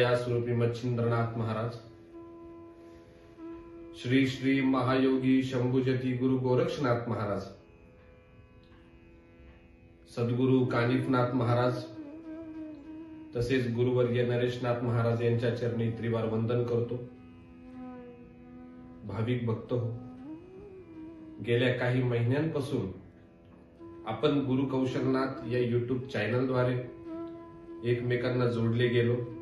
या स्वरूपी मच्छिंद्रनाथ महाराज. श्री श्री महायोगी शंभुजती गुरु गोरक्षनाथ महाराज. सद्गुरु कानिफनाथ महाराज. तसेच गुरुवर्य नरेशनाथ महाराज यांच्या चरणी त्रिवार वंदन करतो. भाविक भक्त हो. गेल्या काही महिन्यांपासून आपण गुरु कौशलनाथ या युट्यूब चॅनलद्वारे एकमेकांना जोडले गेलो.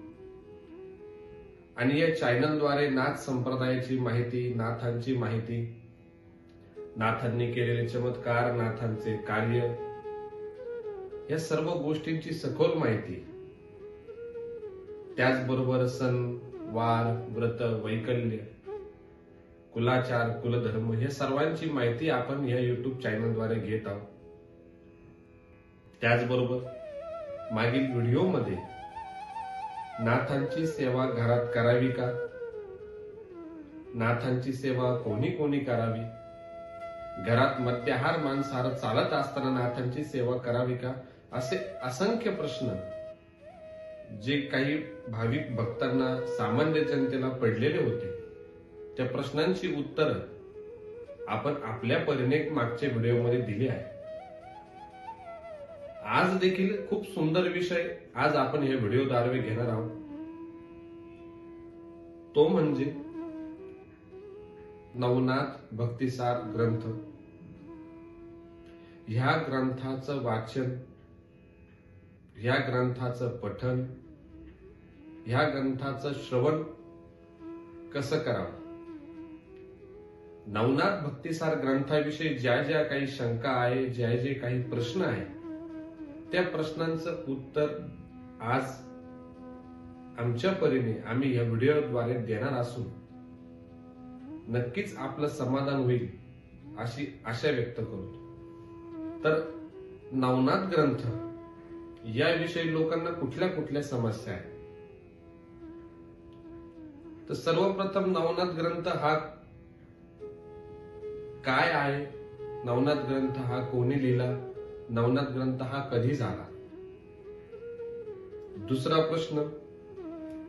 आणि या चॅनलद्वारे नाथ संप्रदायाची माहिती नाथांची माहिती नाथांनी केलेले चमत्कार नाथांचे कार्य या सर्व गोष्टींची सखोल माहिती. त्याचबरोबर सण वार व्रत वैकल्य कुलाचार कुलधर्म या सर्वांची माहिती आपण या युट्यूब चॅनलद्वारे घेत आहोत. त्याचबरोबर मागील व्हिडिओमध्ये नाथांची सेवा घरात करावी का? नाथांची सेवा कोणी कोणी करावी? घरात मद्याहार मांसाहार चालत असताना नाथांची सेवा करावी का? असे असंख्य प्रश्न जे काही भाविक भक्तांना सामान्य जनतेला पडलेले होते. त्या प्रश्नांची उत्तर आपण आपल्या परीने मागच्या व्हिडिओमध्ये दिली आहे आज देखील खूप सुंदर विषय आज आपण हे व्हिडिओ दारवे घेणार आहोत. तो म्हणजे नवनाथ भक्तिसार ग्रंथ. ह्या ग्रंथाचं वाचन ह्या ग्रंथाचं पठन ह्या ग्रंथाचं श्रवण कसं करावं? नवनाथ भक्तिसार ग्रंथाविषयी ज्या ज्या काही शंका आहे ज्या जे काही प्रश्न आहे त्या प्रश्नांचं उत्तर आज आमच्या परीने आम्ही या व्हिडिओद्वारे देणार असून नक्कीच आपलं समाधान होईल अशी आशा व्यक्त करतो तर नवनाथ ग्रंथ याविषयी लोकांना कुठल्या कुठल्या समस्या आहेत? तर सर्वप्रथम नवनाथ ग्रंथ हा काय आहे? नवनाथ ग्रंथ हा कोणी लिहिला? नवनाथ ग्रंथ हा कधी झाला दुसरा प्रश्न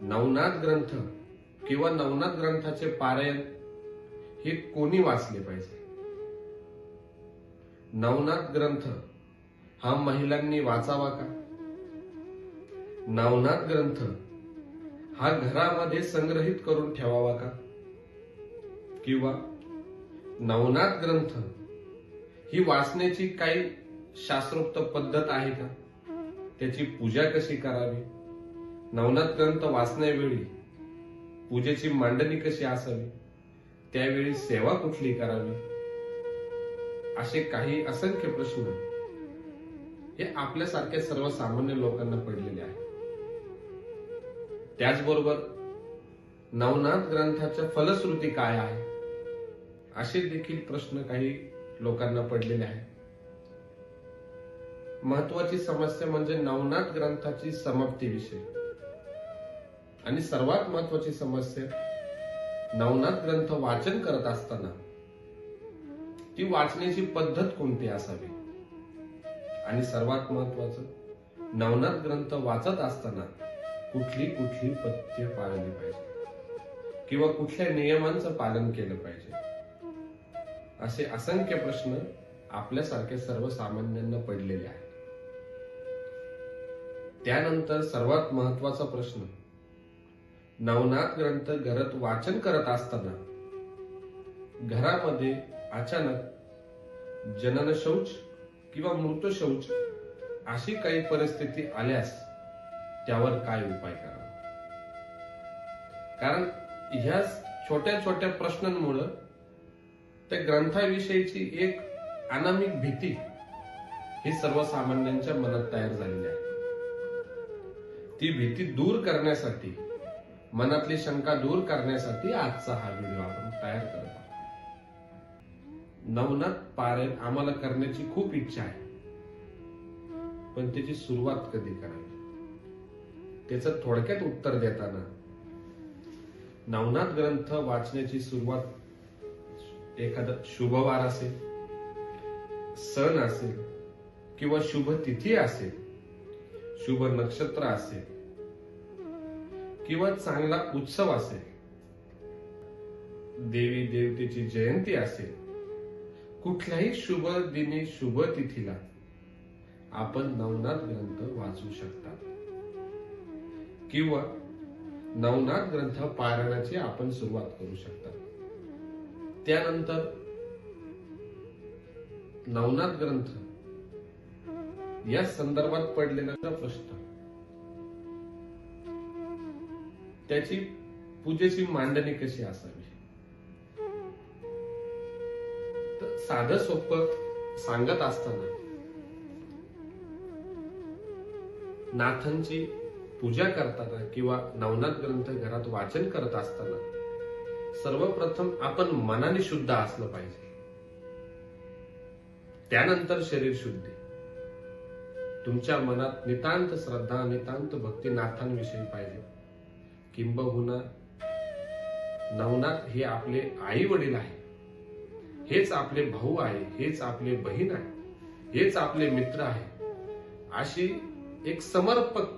नवनाथ ग्रंथ किंवा नवनाथ ग्रंथाचे पारायण हे कोणी वाचले पाहिजे? नवनाथ ग्रंथ हा महिलांनी वाचावा का? नवनाथ ग्रंथ हा घरामध्ये संग्रहित करून ठेवावा का? किंवा नवनाथ ग्रंथ ही वाचण्याची काही शास्त्रोक्त पद्धत आहे का? त्याची पूजा कशी करावी? नवनाथ ग्रंथ वाचण्यावेळी पूजेची मांडणी कशी असावी? त्यावेळी सेवा कुठली करावी? असे काही असंख्य प्रश्न हे आपल्यासारख्या सर्वसामान्य लोकांना पडलेले आहेत. त्याचबरोबर नवनाथ ग्रंथाच्या फलश्रुती काय आहे असे देखील प्रश्न काही लोकांना पडलेले आहेत. महत्वाची समस्या म्हणजे नवनाथ ग्रंथाची समाप्ती विषयी. आणि सर्वात महत्वाची समस्या नवनाथ ग्रंथ वाचन करत असताना ती वाचण्याची पद्धत कोणती असावी? आणि सर्वात महत्वाचं नवनाथ ग्रंथ वाचत असताना कुठली कुठली पथ्य पाळली पाहिजे? किंवा कुठल्या नियमांचं पालन केलं पाहिजे? असे असंख्य प्रश्न आपल्यासारख्या सर्वसामान्यांना पडलेले आहेत. त्यानंतर सर्वात महत्त्वाचा प्रश्न. नवनाथ ग्रंथ घरात वाचन करत असताना घरामध्ये अचानक जनन शौच किंवा मृत शौच अशी काही परिस्थिती आल्यास त्यावर काय उपाय करावा? कारण ह्या छोट्या छोट्या प्रश्नांमुळं त्या ग्रंथाविषयीची एक अनामिक भीती ही सर्वसामान्यांच्या मनात तयार झालेली आहे. ती भीती दूर करण्यासाठी मनातली शंका दूर करण्यासाठी आजचा हा व्हिडिओ आपण तयार करत आहोत. नवनाथ पारायण आम्हाला करण्याची खूप इच्छा आहे. पण त्याची सुरुवात कधी करावी? त्याचं थोडक्यात उत्तर देताना नवनाथ ग्रंथ वाचण्याची सुरुवात एखादा शुभवार असेल सण असेल किंवा शुभ तिथी असेल शुभ नक्षत्र असेल किंवा चांगला उत्सव असेल देवी देवतेची जयंती असेल कुठल्याही शुभ दिनी शुभ तिथीला आपण नवनाथ ग्रंथ वाचू शकता. किंवा नवनाथ ग्रंथ पारायणाची आपण सुरुवात करू शकता. त्यानंतर नवनाथ ग्रंथ या संदर्भात पडलेला प्रश्न. त्याची पूजेची मांडणी कशी असावी? तर साधं सोपं सांगत असताना नाथांची पूजा करताना किंवा नवनाथ ग्रंथ घरात वाचन करत असताना सर्वप्रथम आपण मनाने शुद्ध असलं पाहिजे. त्यानंतर शरीर शुद्धी तुमच्या मनात नितांत श्रद्धा नितांत भक्ती नाथांविषयी पाहिजे. किंबहुना नवनाथ हे आपले आई वडील आहे हेच आपले भाऊ आहे हेच आपले बहीण आहे हेच आपले मित्र आहे. अशी एक समर्पक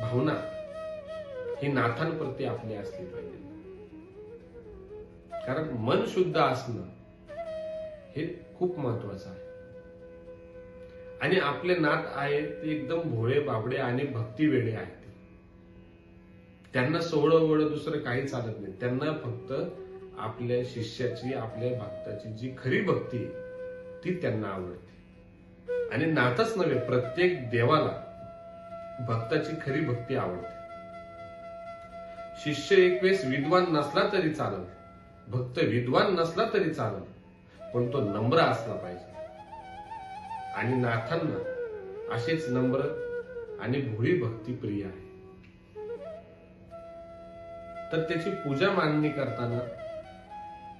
भावना ही नाथांप्रती आपली असली पाहिजे. कारण मन शुद्ध असणं हे खूप महत्वाचं आहे. आणि आपले नात आहे ते एकदम भोळे बाबडे आणि भक्ती वेडे आहेत त्यांना सोहळं वळ दुसरं काही चालत नाही. त्यांना फक्त आपल्या शिष्याची आपल्या भक्ताची जी खरी भक्ती आहे, ती त्यांना आवडते. आणि नातच नव्हे प्रत्येक देवाला भक्ताची खरी भक्ती आवडते. शिष्य एक वेळेस विद्वान नसला तरी चालल भक्त विद्वान नसला तरी चालल पण तो नम्र असला पाहिजे. आणि नाथांना अशीच नम्र आणि भोळी भक्ती प्रिय आहे. तर त्याची पूजा मांडणी करताना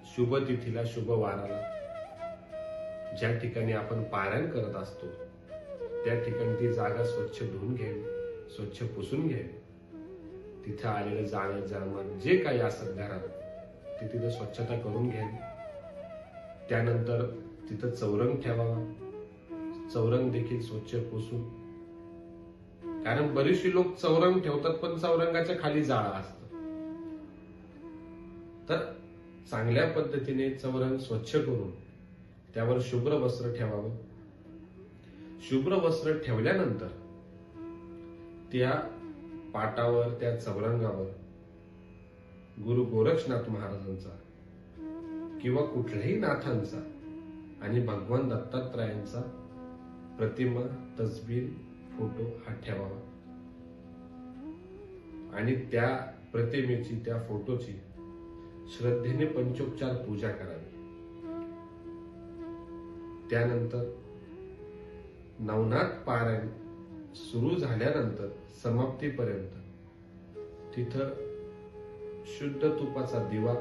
शुभ तिथीला शुभ वाराला ज्या ठिकाणी आपण पारायण करत असतो त्या ठिकाणी ती जागा स्वच्छ धुवून घ्यावी स्वच्छ पुसून घ्यावी. तिथं आलेलं जाणं जाणं जे काही असत घरात ते तिथं स्वच्छता करून घ्यावी. त्यानंतर तिथं चौरंग ठेवावा. चौरंग देखील स्वच्छ पुसून. कारण बरीचशी लोक चौरंग ठेवतात पण चौरंगाच्या खाली जाळा असत. तर चांगल्या पद्धतीने चौरंग स्वच्छ करून त्यावर शुभ्र वस्त्र ठेवावं. शुभ्र वस्त्र ठेवल्यानंतर त्या पाटावर त्या चौरंगावर गुरु गोरक्षनाथ महाराजांचा किंवा कुठल्याही नाथांचा आणि भगवान दत्तात्रयांचा प्रतिमा तस्बीर फोटो हा ठेवावा. आणि त्या प्रतिमेची त्या फोटोची श्रद्धेने पंचोपचार पूजा करावी. त्यानंतर नवनाथ पारायण सुरू झाल्यानंतर समाप्तीपर्यंत तिथं शुद्ध तुपाचा दिवा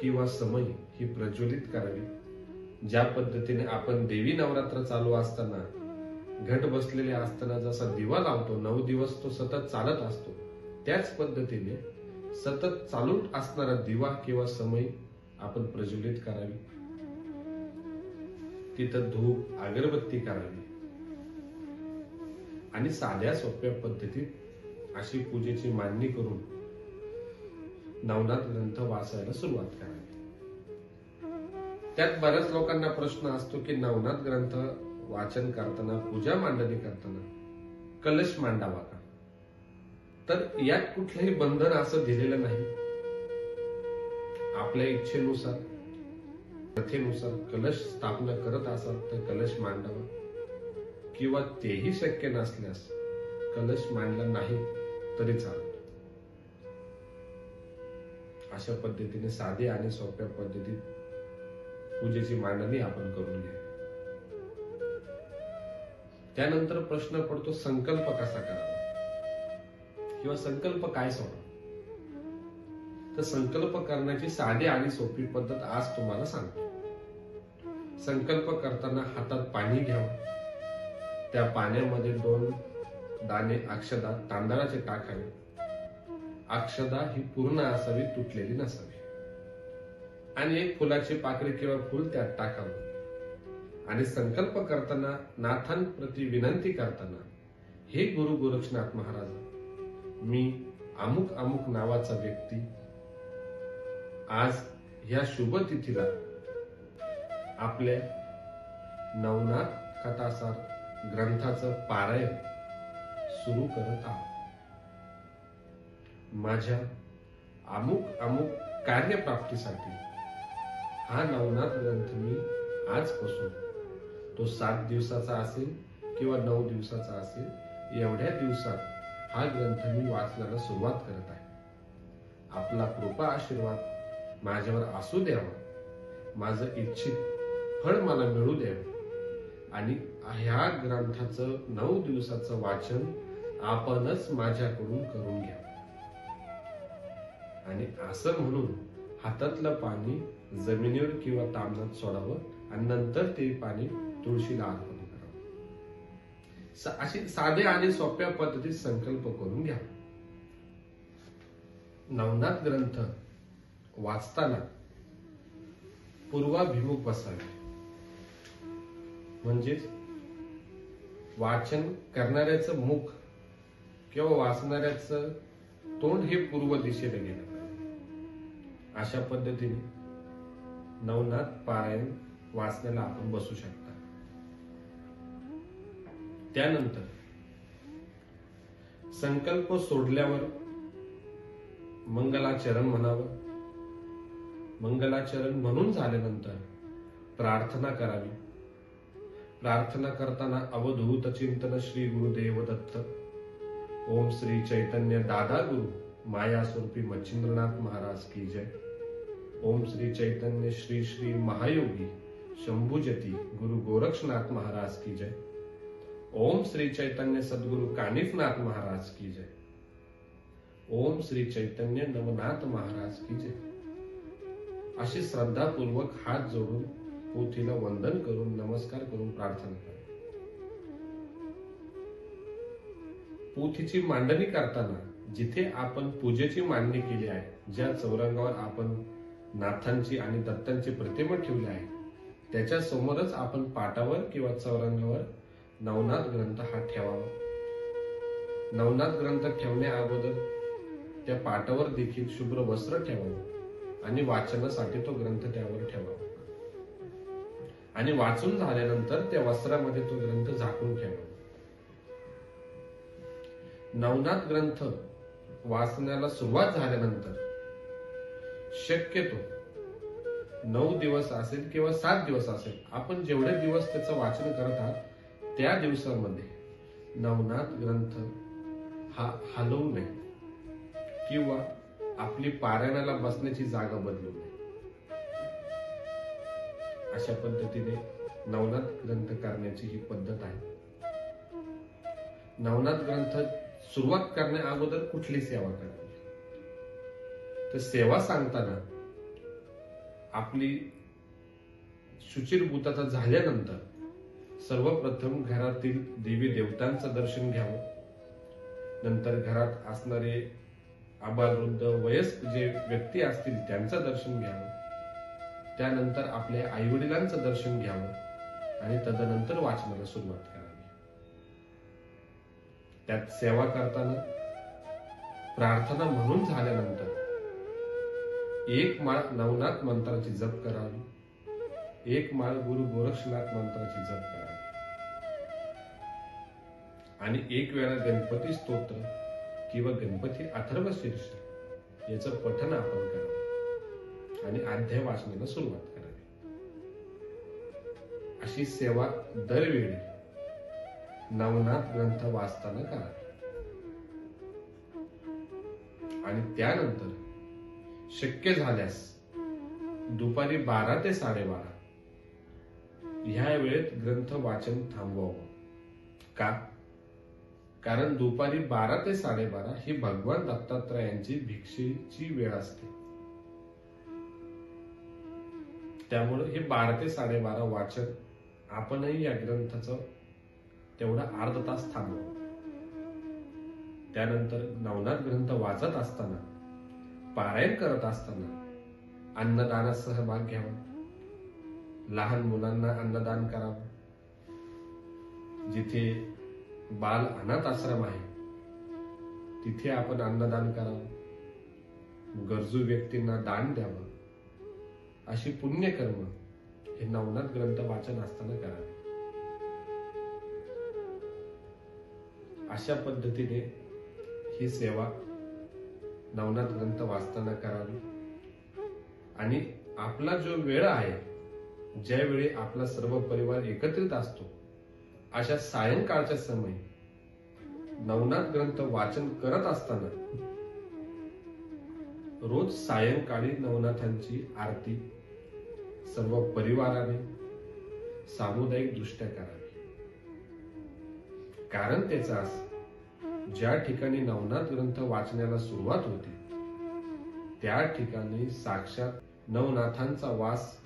किंवा समय ही प्रज्वलित करावी. ज्या पद्धतीने आपण देवी नवरात्र चालू असताना घट बसलेले असताना जसा दिवा लावतो नऊ दिवस तो सतत चालत असतो त्याच पद्धतीने सतत चालू असणारा दिवा किंवा समय आपण प्रज्वलित करावी. तिथं धूप अगरबत्ती करावी. आणि साध्या सोप्या पद्धतीत अशी पूजेची मांडणी करून नवनाथ ग्रंथ वाचायला सुरुवात करावी. त्यात बऱ्याच लोकांना प्रश्न असतो की नवनाथ ग्रंथ वाचन करताना पूजा मांडणी करताना कलश मांडावा का? तर यात कुठलंही बंधन असं दिलेलं नाही. आपल्या इच्छेनुसार प्रथेनुसार कलश स्थापना करत असाल तर कलश मांडावा. किंवा तेही शक्य नसल्यास कलश मांडला नाही तरी चालत. अशा पद्धतीने साधे आणि सोप्या पद्धतीत पूजेची मांडणी आपण करून घ्या. त्यानंतर प्रश्न पडतो संकल्प कसा करावा? किंवा संकल्प काय सोडा तर संकल्प करण्याची साधी आणि सोपी पद्धत आज तुम्हाला सांगतो. संकल्प करताना हातात पाणी घ्यावं. त्या पाण्यामध्ये दोन दाणे अक्षदा तांदळाचे टाकावे अक्षदा ही पूर्ण असावी तुटलेली नसावी. आणि एक फुलाची पाकळी किंवा फुल त्यात टाकावं. आणि संकल्प करताना नाथांप्रती विनंती करताना हे गुरु गोरक्षनाथ महाराज मी अमुक अमुक नावाचा व्यक्ती आज ह्या शुभ तिथीला आपल्या नवनाथ कथासार ग्रंथाचं पारायण सुरू करत आहोत. माझ्या अमुक अमुक कार्यप्राप्तीसाठी हा नवनाथ ग्रंथ मी आजपासून. तो सात दिवसाचा असेल किंवा नऊ दिवसाचा असेल एवढ्या दिवसात हा ग्रंथ मी वाचण्याला सुरुवात करत आहे. आपला कृपा आशीर्वाद माझ्यावर असू द्यावा. माझं इच्छित फळ मला मिळू द्यावे. आणि ह्या ग्रंथाचं नऊ दिवसाचं वाचन आपणच माझ्याकडून करून घ्या. आणि असं म्हणून हातातलं पाणी जमिनीवर किंवा तामणात सोडावं आणि नंतर ते पाणी तुळशीला अर्पण करावं. अशी साध्या आणि सोप्या पद्धतीत संकल्प करून घ्या. नवनाथ ग्रंथ वाचताना पूर्वाभिमुख बसावे. म्हणजेच वाचन करणाऱ्याचं मुख किंवा वाचणाऱ्याचं तोंड हे पूर्व दिशेला गेलं अशा पद्धतीने नवनाथ पारायण वाचण्याला आपण बसू शकता. त्यानंतर संकल्प सोडल्यावर मंगलाचरण म्हणावं. मंगलाचरण म्हणून झाल्यानंतर प्रार्थना करावी. प्रार्थना करताना अवधूत चिंतन श्री गुरुदेव दत्त. ओम श्री चैतन्य दादा गुरु. माया स्वरूपी मच्छिंद्रनाथ महाराज की जय. ओम श्री चैतन्य श्री श्री महायोगी शंभुजती गुरु गोरक्षनाथ महाराज की जय। ओम श्री चैतन्य सद्गुरु कानिफनाथ महाराज की जय। ओम श्री चैतन्य नवनाथ महाराज की जय। अशी श्रद्धापूर्वक हात जोडून पोथीला वंदन करून नमस्कार करून प्रार्थना करा. पोथीची मांडणी करताना जिथे आपण पूजेची मांडणी केली आहे ज्या चौरंगावर आपण नाथांची आणि दत्तांची प्रतिमा ठेवली आहे. त्याच्या समोरच आपण पाटावर किंवा चौरंगावर नवनाथ ग्रंथ हा ठेवावा. नवनाथ ग्रंथ ठेवण्या अगोदर त्या पाटावर देखील शुभ्र वस्त्र ठेवावं आणि वाचनासाठी तो ग्रंथ त्यावर ठेवावा. आणि वाचून झाल्यानंतर त्या वस्त्रामध्ये तो ग्रंथ झाकून ठेवावा. नवनाथ ग्रंथ वाचण्याला सुरुवात झाल्यानंतर शक्यतो नऊ दिवस असेल किंवा सात दिवस असेल आपण जेवढे दिवस त्याचं वाचन करत आहात त्या दिवसामध्ये नवनाथ ग्रंथ हा हलवू नये किंवा आपली पारायणाला बसण्याची जागा बदलू नये अशा पद्धतीने नवनाथ ग्रंथ करण्याची ही पद्धत आहे. नवनाथ ग्रंथ सुरुवात करण्या अगोदर कुठली सेवा करावी? तर सेवा सांगताना आपली शुचिरभूताचा झाल्यानंतर सर्वप्रथम घरातील देवी देवतांचं दर्शन घ्यावं. नंतर घरात असणारे आबालवृद्ध वयस्क जे व्यक्ती असतील त्यांचं दर्शन घ्यावं. त्यानंतर आपल्या आईवडिलांचं दर्शन घ्यावं आणि तदनंतर वाचनाला सुरुवात करावी. त्यात सेवा करताना प्रार्थना म्हणून झाल्यानंतर एक माळ नवनाथ मंत्राची जप करावी. एक माळ गुरु गोरक्षनाथ मंत्राची जप करावी. आणि एक वेळा गणपती स्तोत्र किंवा गणपती अथर्व शीर्ष याचं पठन आपण करावं. आणि अध्याय वाचण्याला सुरुवात करावी. अशी सेवा दरवेळी नवनाथ ग्रंथ वाचताना करावी. आणि त्यानंतर शक्य झाल्यास दुपारी बारा ते साडेबारा. ह्या वेळेत ग्रंथ वाचन थांबवावं. का? कारण दुपारी बारा ते साडेबारा ही भगवान दत्तात्रयांची भिक्षेची वेळ असते. त्यामुळे हे बारा ते साडेबारा वाचन आपणही या ग्रंथाचं तेवढा अर्ध तास थांबव. त्यानंतर नवनाथ ग्रंथ वाचत असताना पारायण करत असताना अन्नदानात सहभाग घ्यावा. लहान मुलांना अन्नदान करावं. जिथे बाल अनाथ आश्रम आहे तिथे आपण अन्नदान करावं. गरजू व्यक्तींना दान द्यावं. अशी पुण्यकर्म हे नवनाथ ग्रंथ वाचन असताना करावे अशा पद्धतीने ही सेवा नवनाथ ग्रंथ वाचताना करावी. आणि आपला जो वेळ आहे ज्यावेळी आपला सर्व परिवार एकत्रित असतो अशा सायंकाळच्या समय नवनाथ ग्रंथ वाचन करत असताना रोज सायंकाळी नवनाथांची आरती सर्व परिवाराने सामुदायिक दृष्ट्या करावी. कारण त्याचा असं ज्या ठिकाणी नवनाथ ग्रंथ वाचण्याला सुरुवात होते त्या ठिकाणी साक्षात नवनाथांचा वास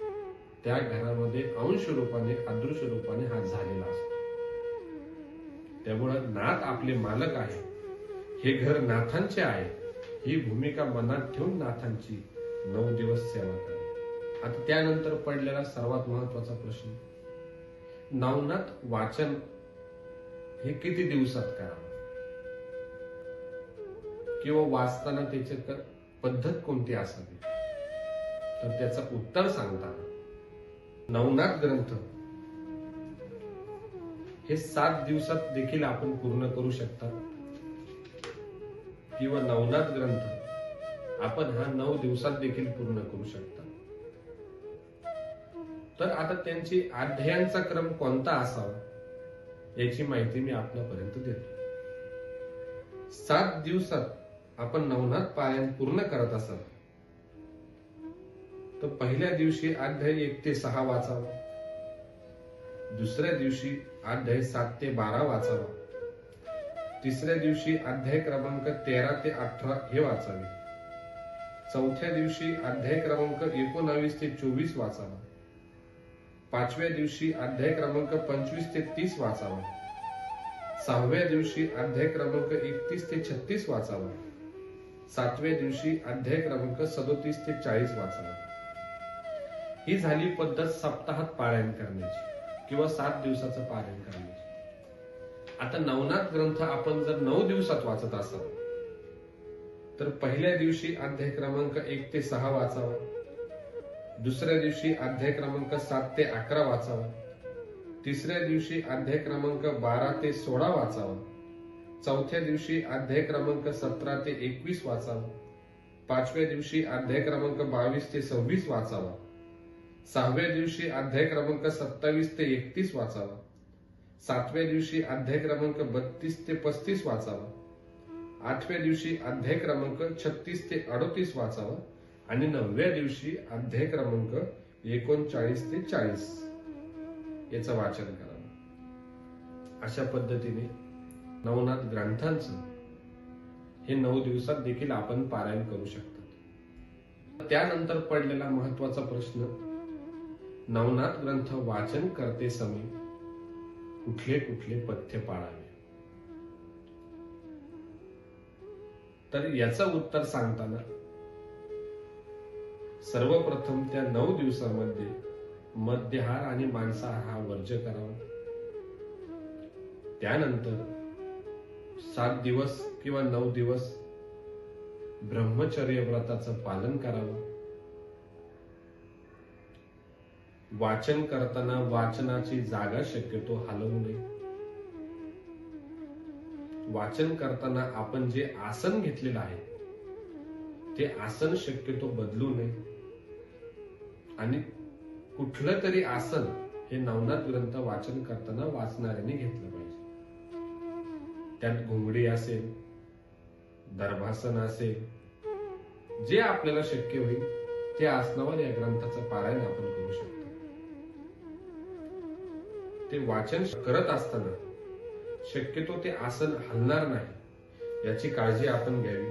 त्या घरामध्ये अंश रूपाने अदृश्य रूपाने हा झालेला असतो. त्यामुळं नाथ आपले मालक आहे. हे घर नाथांचे आहे. ही भूमिका मनात ठेवून नाथांची नऊ दिवस सेवा करा. आता त्यानंतर पडलेला सर्वात महत्त्वाचा प्रश्न नवनाथ वाचन हे किती दिवसात करावं किंवा वाचताना त्याची पद्धत कोणती असावी? तर त्याचं उत्तर सांगताना नवनाथ ग्रंथ हे सात दिवसात देखील आपण पूर्ण करू शकता. किंवा नवनाथ ग्रंथ आपण हा नऊ दिवसात देखील पूर्ण करू शकता. तर आता त्यांची अध्यायांचा क्रम कोणता असावा याची माहिती मी आपल्यापर्यंत देतो. सात दिवसात आपण नवनाथ पारायण पूर्ण करत असत तर पहिल्या दिवशी अध्याय एक ते सहा वाचावा. दुसऱ्या दिवशी अध्याय सात ते बारा वाचावा. तिसऱ्या दिवशी अध्याय क्रमांक तेरा ते अठरा हे वाचावे. चौथ्या दिवशी अध्याय क्रमांक एकोणावीस ते चोवीस वाचावा. पाचव्या दिवशी अध्याय क्रमांक पंचवीस ते तीस वाचावा. सहाव्या दिवशी अध्याय क्रमांक एकतीस ते छत्तीस वाचावा. सातव्या दिवशी अध्याय क्रमांक सदोतीस ते चाळीस वाचला. ही झाली पद्धत सप्ताहात पारायण करण्याची किंवा सात दिवसाचं पारायण करण्याची. आता नवनाथ ग्रंथ आपण जर नऊ दिवसात वाचत असाल तर पहिल्या दिवशी अध्याय क्रमांक एक ते सहा वाचावा. दुसऱ्या दिवशी अध्याय क्रमांक सात ते अकरा वाचावा. तिसऱ्या दिवशी अध्याय क्रमांक बारा ते सोळा वाचावा. चौथ्या दिवशी अध्याय क्रमांक सतरा ते एकवीस वाचावा. पाचव्या दिवशी अध्याय क्रमांक बावीस ते सव्वीस वाचावा. सहाव्या दिवशी अध्याय क्रमांक सत्तावीस ते एकतीस वाचावा. सातव्या दिवशी अध्याय क्रमांक बत्तीस ते पस्तीस वाचावा. आठव्या दिवशी अध्याय क्रमांक छत्तीस ते अडोतीस वाचावा आणि नवव्या दिवशी अध्याय क्रमांक एकोणचाळीस ते चाळीस. याचं वाचन करावं. अशा पद्धतीने नवनाथ ग्रंथांचं हे नऊ दिवसात देखील आपण पारायण करू शकतात. त्यानंतर पडलेला महत्त्वाचा प्रश्न नवनाथ ग्रंथ वाचन करते समय कुठले कुठले पथ्य पाळावे? तर याचं उत्तर सांगताना सर्वप्रथम त्या नऊ दिवसामध्ये मद्यहार आणि मांसाहार हा वर्ज करावा. त्यानंतर सात दिवस किंवा नऊ दिवस ब्रह्मचर्य व्रताचं पालन करावं. वाचन करताना वाचनाची जागा शक्यतो हलवू नये. वाचन करताना आपण जे आसन घेतलेलं आहे ते आसन शक्यतो बदलू नये. आणि कुठलं तरी आसन हे नवनाथ ग्रंथ वाचन करताना वाचणाऱ्याने घेतलं पाहिजे. त्यात घोंगडी असेल दर्भासन असेल जे आपल्याला शक्य होईल ते आसनावर या ग्रंथाचं पारायण आपण करू शकतो. ते वाचन करत असताना शक्यतो ते आसन हलणार नाही याची काळजी आपण घ्यावी.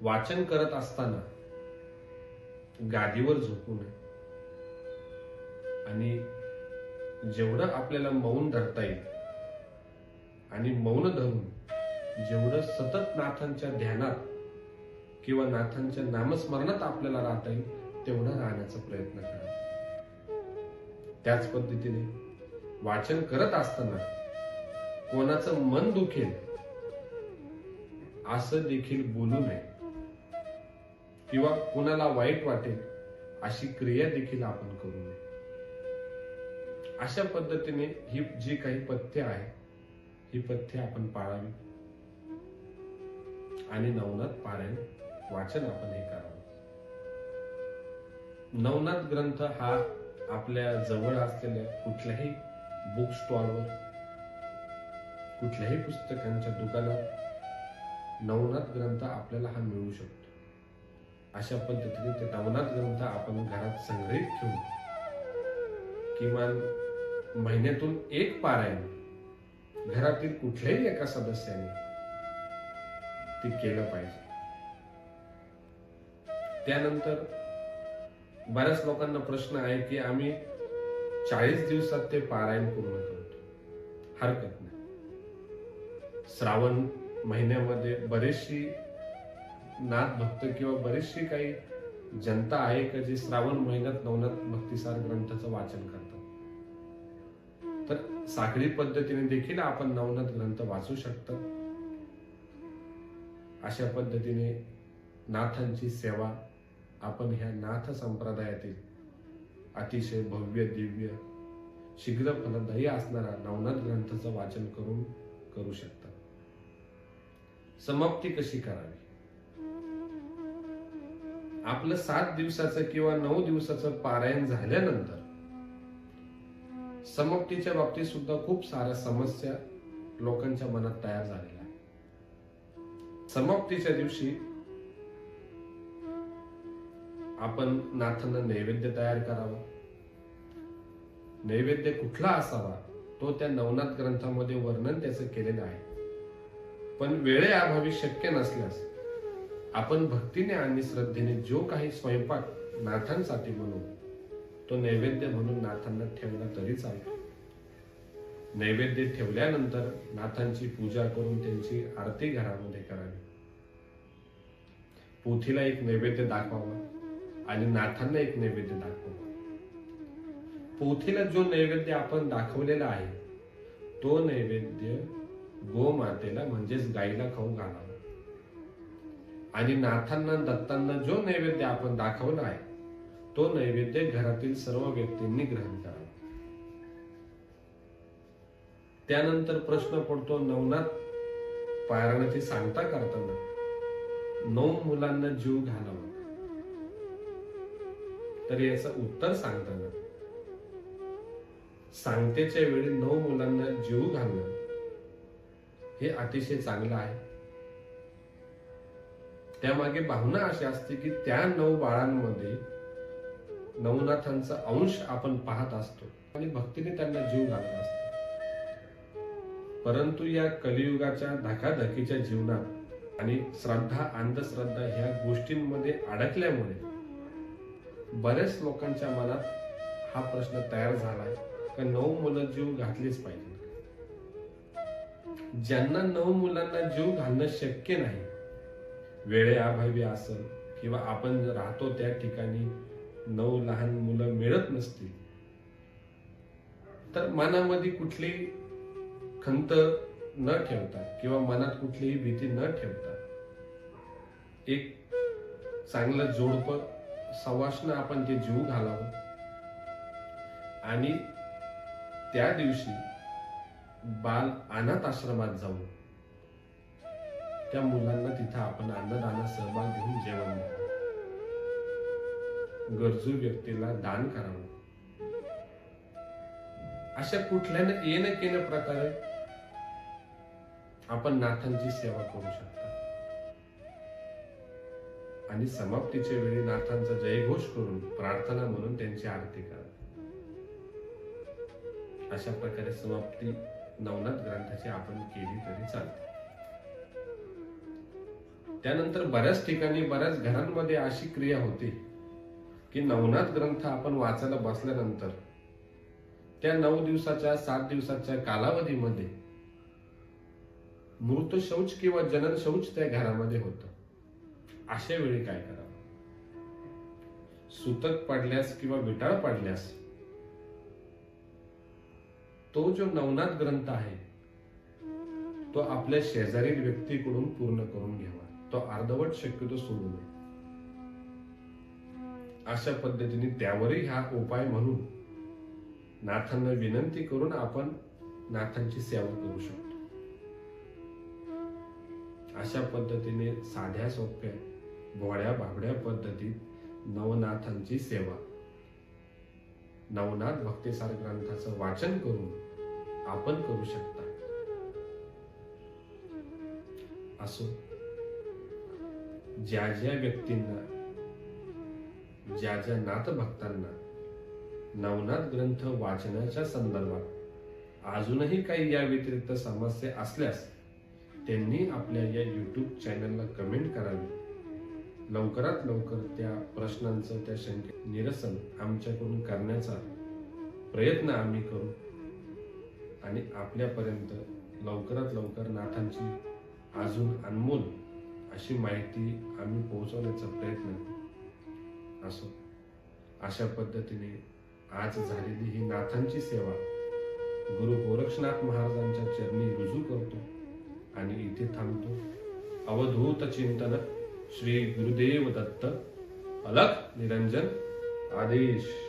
वाचन करत असताना गादीवर झोपू नये. आणि जेवढं आपल्याला मौन धरता येईल आणि मौन धरून जेवढं सतत नाथांच्या ध्यानात किंवा नाथांच्या नामस्मरणात आपल्याला राहता येईल तेवढं राहण्याचा प्रयत्न करा. त्याच पद्धतीने वाचन करत असताना कोणाचं मन दुखेल असं देखील बोलू नये. किंवा कोणाला वाईट वाटेल अशी क्रिया देखील आपण करू नये. अशा पद्धतीने ही जी काही पथ्य आहे ही पथ्य आपण पाळावी. आणि नवनाथ पारायण वाचन आपण हे करावं. नवनाथ ग्रंथ हा आपल्या जवळ असलेल्या कुठल्याही बुक स्टॉलवर कुठल्याही पुस्तकांच्या दुकानात नवनाथ ग्रंथ आपल्याला हा मिळू शकतो. अशा पद्धतीने ते नवनाथ ग्रंथ आपण घरात संग्रहित ठेवू. किमान महिन्यातून एक पारायण घरातील कुठल्याही एका सदस्याने ते केलं पाहिजे. त्यानंतर बऱ्याच लोकांना प्रश्न आहे की आम्ही चाळीस दिवसात ते पारायण पूर्ण करतो. हरकत नाही. श्रावण महिन्यामध्ये बरेचशी नाथ भक्त किंवा बरीचशी काही जनता आहे का जी श्रावण महिन्यात नवनाथ भक्तिसार ग्रंथाचं वाचन करतात साखळी पद्धतीने देखील आपण नवनाथ ग्रंथ वाचू शकतो. अशा पद्धतीने नाथांची सेवा आपण ह्या नाथ संप्रदायातील अतिशय भव्य दिव्य शीघ्र फलदायी असणारा नवनाथ ग्रंथाचं वाचन करून करू शकता. समाप्ती कशी करावी? आपलं सात दिवसाचं किंवा नऊ दिवसाचं पारायण झाल्यानंतर समाप्तीच्या बाबतीत सुद्धा खूप साऱ्या समस्या लोकांच्या मनात तयार झालेल्या आहेत. समाप्तीच्या दिवशी आपण नाथांना नैवेद्य तयार करावा. नैवेद्य कुठला असावा तो त्या नवनाथ ग्रंथामध्ये वर्णन त्याचं केलेलं आहे. पण वेळेअभावी शक्य नसल्यास आपण भक्तीने आणि श्रद्धेने जो काही स्वयंपाक नाथांसाठी बनवू तो नैवेद्य म्हणून नाथांना ठेवला तरी चालतो. नैवेद्य ठेवल्यानंतर नाथांची पूजा करून त्यांची आरती घरामध्ये करावी. पोथीला एक नैवेद्य दाखवावा आणि नाथांना एक नैवेद्य दाखवावा. पोथीला जो नैवेद्य आपण दाखवलेला आहे तो नैवेद्य गोमातेला म्हणजेच गाईला खाऊ घालावा. आणि नाथांना दत्तांना जो नैवेद्य आपण दाखवला आहे तो नैवेद्य घरातील सर्व व्यक्तींनी ग्रहण करावा. त्यानंतर प्रश्न पडतो नवनाथ पारायणाची सांगता करताना नऊ मुलांना जीव घालावा. तर याचं उत्तर सांगताना सांगतेच्या वेळी नऊ मुलांना जीव घालणं हे अतिशय चांगलं आहे. त्यामागे भावना अशी असते की त्या नऊ बाळांमध्ये नवनाथांचा अंश आपण पाहत असतो. आणि भक्तीने त्यांना जीव घालत असतो. परंतु या कलियुगाच्या धकाधकीच्या जीवनात आणि श्रद्धा अंधश्रद्धा ह्या गोष्टींमध्ये अडकल्यामुळे बऱ्याच लोकांच्या मनात हा प्रश्न तयार झालाय का नऊ मुलं जीव घातलीच पाहिजे. ज्यांना नऊ मुलांना जीव घालणं शक्य नाही वेळेअभावी असेल किंवा आपण राहतो त्या ठिकाणी नऊ लहान मुलं मिळत नसतील. तर मनामध्ये कुठली खंत न ठेवता किंवा मनात कुठलीही भीती न ठेवता एक चांगलं जोडप सवासनं आपण ते जीव घालावं. आणि त्या दिवशी बाल अनाथ आश्रमात जाऊन त्या मुलांना तिथं आपण अन्नदानात सहभाग घेऊन जेवण द्यावं. गरजू व्यक्तीला दान करावं. अशा कुठल्यानं येणं केन प्रकारे आपण नाथांची सेवा करू शकता. आणि समाप्तीच्या वेळी नाथांचा जयघोष करून प्रार्थना म्हणून त्यांची आरती करा. अशा प्रकारे समाप्ती नवनाथ ग्रंथाची आपण केली तरी चालते. त्यानंतर बऱ्याच ठिकाणी बऱ्याच घरांमध्ये अशी क्रिया होती. की नवनाथ ग्रंथ आपण वाचायला बसल्यानंतर त्या नऊ दिवसाच्या सात दिवसाच्या कालावधीमध्ये मृत शौच किंवा जनन शौच त्या घरामध्ये होत. अशा वेळी काय करावं? सुतक पडल्यास किंवा विटाळ पडल्यास तो जो नवनाथ ग्रंथ आहे तो आपल्या शेजारील व्यक्तीकडून पूर्ण करून घ्यावा. तो अर्धवट शक्यतो सोडू नये. अशा पद्धतीने त्यावरही हा उपाय म्हणून नाथांना विनंती करून आपण नाथांची सेवा करू शकतो. अशा पद्धतीने साध्या सोप्या भोळ्या बाबड्या पद्धतीत नवनाथांची सेवा नवनाथ भक्तिसार ग्रंथाचं वाचन करून आपण करू शकता. असो ज्या ज्या व्यक्तींना ज्या ज्या नाथ भक्तांना नवनाथ ग्रंथ वाचनाच्या संदर्भात अजूनही काही या व्यतिरिक्त समस्या असल्यास त्यांनी आपल्या या युट्यूब चॅनलला कमेंट करावी. लवकरात लवकर त्या प्रश्नांचं त्या शंके निरसन आमच्याकडून करण्याचा प्रयत्न आम्ही करू. आणि आपल्यापर्यंत लवकरात लवकर नाथांची अजून अनमोल अशी माहिती आम्ही पोहोचवण्याचा प्रयत्न करू असो अशा पद्धतीने आज झालेली ही नाथांची सेवा गुरु गोरक्षनाथ महाराजांच्या चरणी रुजू करतो आणि इथे थांबतो. अवधूत चिंतन श्री गुरुदेव दत्त. अलख निरंजन आदेश.